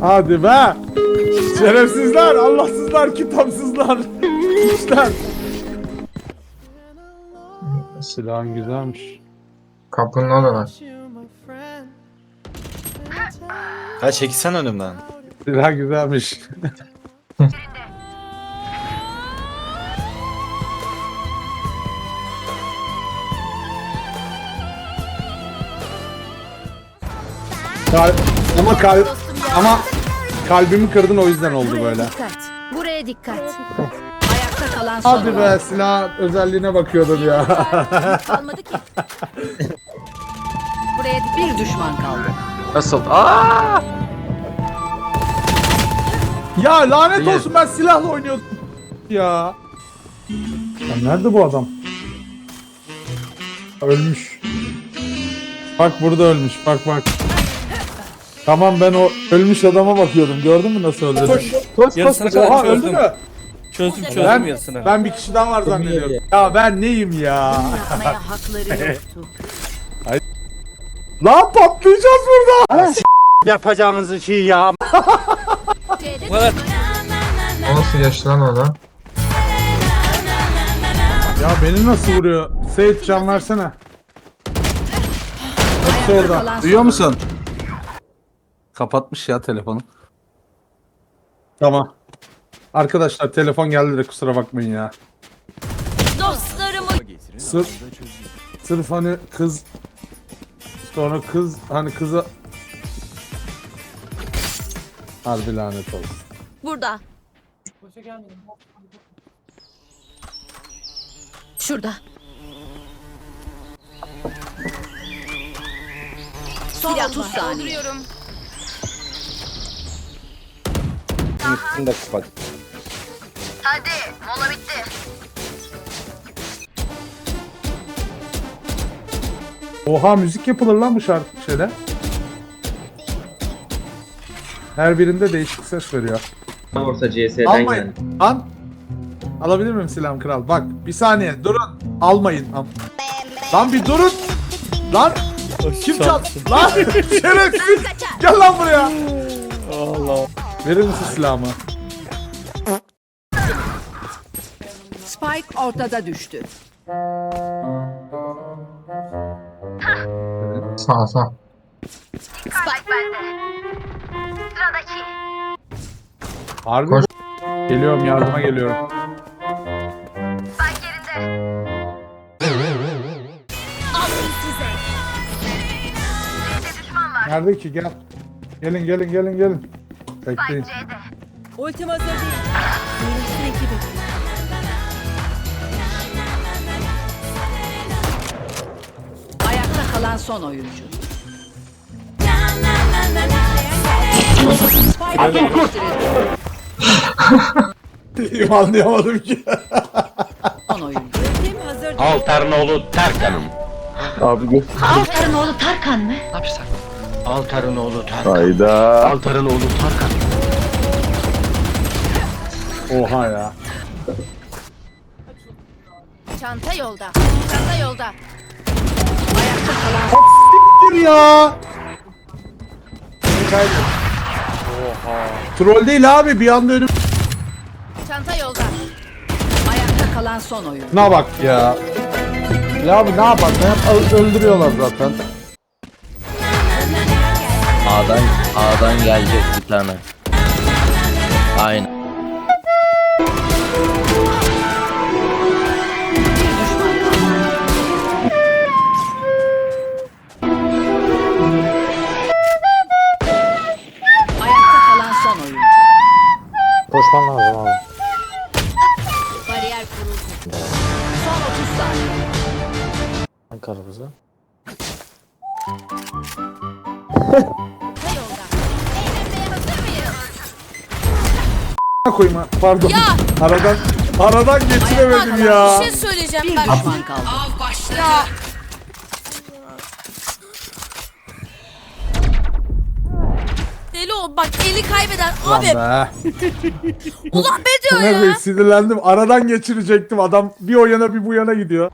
Hadi be. Şerefsizler, Allahsızlar, kitapsızlar. İşler. Silahın güzelmiş. Kapının orada var. Ha çekilsen önümden. Silah güzelmiş. Kal ama kal ama kalbimi kırdın o yüzden oldu Buraya böyle. dikkat. Buraya dikkat. Ayakta kalan son. Hadi be silah özelliğine bakıyordum ya. Kalmadı ki. Buraya dikkat. Bir düşman kaldı. Nasıl? Aa! ya lanet İyi. olsun ben silahla oynuyordum. Ya. Ya nerede bu adam? Ölmüş. Bak burada ölmüş. Bak bak. Tamam ben o ölmüş adama bakıyordum. Gördün mü nasıl öldü? Koş, koş, Yarısına kadar Oha öldü çözdüm. mü? Çözdüm çözdüm Ben, yarısını. ben bir kişi daha var zannediyorum. Ya ben neyim ya? Yapmaya hakları yoktu. Lan patlayacağız burada. Yapacağınızı şey ya. Bu kadar. O nasıl geçti lan? Ya beni nasıl vuruyor? Seyit can versene. Hepsi orada. Duyuyor musun? Kapatmış ya telefonu. Tamam. Arkadaşlar telefon geldi de kusura bakmayın ya. Dostlarımı Sırf, sırf hani kız sonra kız hani kıza Harbi lanet olsun. burada. Şurada. Son 30 saniye. Üstünü de kapat. Oha müzik yapılır lan bu şarkı şeyde. Her birinde değişik ses veriyor. Orta CS'den Almayın. geldi. Lan. Alabilir miyim silahım kral? Bak bir saniye durun. Almayın. Am- Lan bir durun. Lan. Kim çaldı? Lan şerefsiz. Gel lan buraya. Verir misin silahımı? Spike ortada düştü. Sağ sağ. Harbi Koş. bu- Geliyorum yardıma geliyorum. Nerede ki gel. Gelin gelin gelin gelin. Bekleyin. Ultim hazır değil. Yürüsün ekibi. Ayakta kalan son oyuncu. Spike yerleştirildi. Anlayamadım ki. Son oyuncu. Ultim hazır değil. Altarnoğlu Terkan'ım. Altar'ın oğlu Tarkan mı? Altarnoğlu Terkan. Hayda. Altarnoğlu Terkan. Oha ya. Çanta yolda. Çanta yolda. Ayakta kalan Dur ya. Troll değil abi bir anda önüm. çanta yolda. Ayakta kalan son oyuncu. Ne bak ya. Ya abi ne yapar? Hep öldürüyorlar zaten. A'dan A'dan gelecek bir tane. Aynen. Ayakta kalan son oyuncu. Koşman lazım abi. Bariyer kuruldu. Son 30 saniye. Karımıza. Çanta koyayım ha. Pardon. Aradan aradan geçiremedim ya. Bir şey söyleyeceğim Bir ben. düşman kaldı. Ya. Deli ol bak eli kaybeden abi Lan be. ulan be diyor Ne ya. be, sinirlendim. Aradan geçirecektim. Adam bir o yana bir bu yana gidiyor.